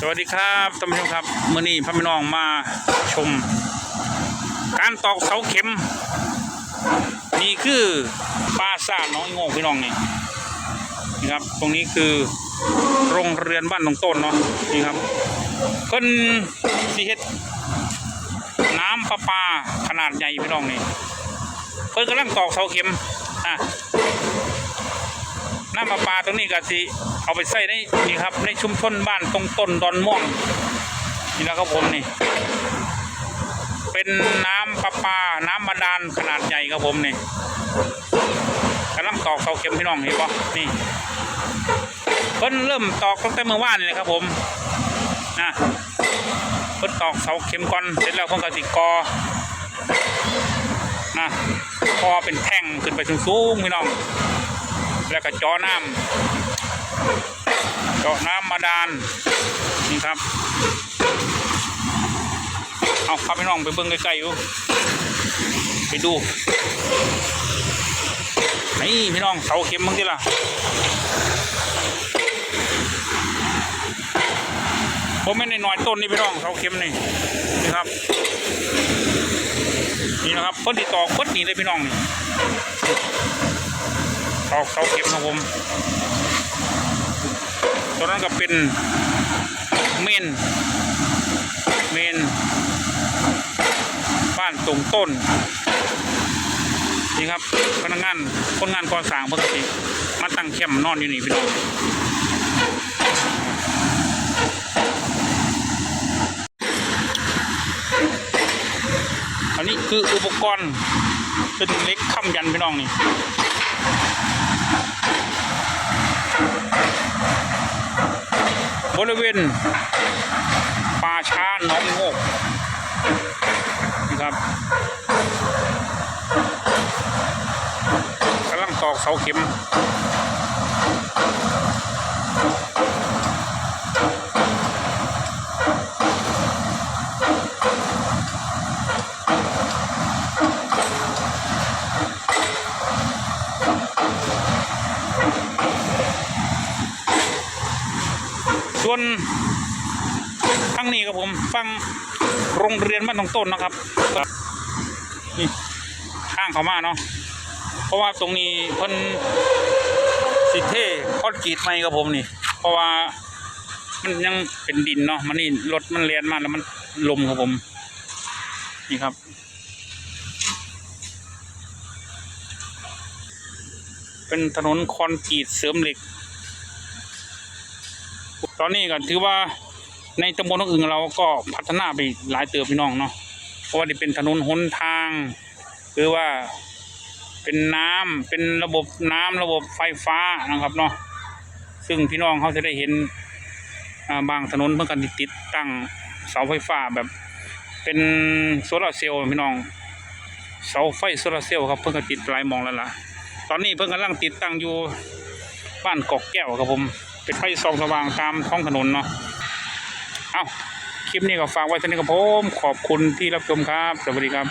สวัสดีครับท่านผู้ชมครับมื่อนี้พระพี่น้องมาชม การตอกเสาเข็ม นี่คือปราสาทน้องอีโงงพี่น้องนี่นี่ครับ ตรงนี้คือโรงเรือนบ้านตรงต้นเนาะนี่ครับเพิ่นสิเฮ็ดน้ำประปาขนาดใหญ่พี่น้องนี่เพิ่นกำลังตอกเสาเข็มอะ น้ำประปาตรงนี้ก็สิเอาไปใส่ในนี่ครับในชุมชนบ้านตรงต้นดอนม่วงนี่นะครับผมนี่ เป็นน้ำประปา น้ำบาดาลขนาดใหญ่ครับผมนี่กำลังตอกเสาเข็มพี่น้องเห็นปะนี่เพิ่นเริ่มตอกตั้งแต่เมื่อวานนี่เลยครับผมนะเพิ่นตอกเสาเข็มก่อนเสร็จแล้วเพิ่นก็สิกอนะกอเป็นแท่งขึ้นไปสูงๆพี่น้อง แล้วก็เจาะน้ำเจาะน้ำมาดานนี่ครับ เอาครับพี่น้องไปเบิ่งใกล้ๆอยู่ไปดูนี่พี่น้องเสาเข็มมั้งที่ล่ะผมไม่ได้น้อยต้นนี่พี่น้องเสาเข็มนี่นี่ครับนี่นะครับเพิ่นติดต่อเพิ่นนี่เลยพี่น้องนี่ ตอกเสาเข็มครับผมตัวนั้นก็เป็นเมนเมนบ้านตรงต้นนี่ครับพนักงานคนงานก่อสร้างปกติมาตั้งแคมป์นอนอยู่นี่พี่น้องอันนี้คืออุปกรณ์เป็นเล็กค้ำยันพี่น้องนี่ บริเวณป่าช้าหน้องโงกนะครับกำลังตอกเสาเข็ม ส่วนทั้งนี้ครับผมฟังโรงเรียนบ้านตรงต้นนะครับนี่ข้างเขามาเนาะเพราะว่าตรงนี้เพิ่นสิเทคอนกรีตใหม่ครับผมนี่ เพราะว่ามันยังเป็นดินเนาะมันนี่รถมันเลียนมาแล้วมันลมครับผม นี่ครับเป็นถนนคอนกรีตเสริมเหล็ก ตอนนี้ก็ถือว่าในตำบลอื่นเราก็พัฒนาไปหลายเติบพี่น้องเนาะเพราะว่านี่เป็นถนนหนทางหรือว่าเป็นน้ำเป็นระบบน้ำระบบไฟฟ้านะครับเนาะซึ่งพี่น้องเขาจะได้เห็นาบางถนนเพื่อกันติดตั้งเสาไฟฟ้าแบบ เป็นโซลาร์เซลล์พี่น้องเสาไฟโซลาร์เซลล์ครับเพิ่งจะติดหลายมองแล้วล่ะตอนนี้เพิ่งกำลังติดตั้งอยู่บ้านกอกแก้วครับผม เป็นไฟส่องสว่างตามท้องถนนเนาะเอาคลิปนี้ก็ฝากไว้เท่านี้ครับผมขอบคุณที่รับชมครับ สวัสดีครับ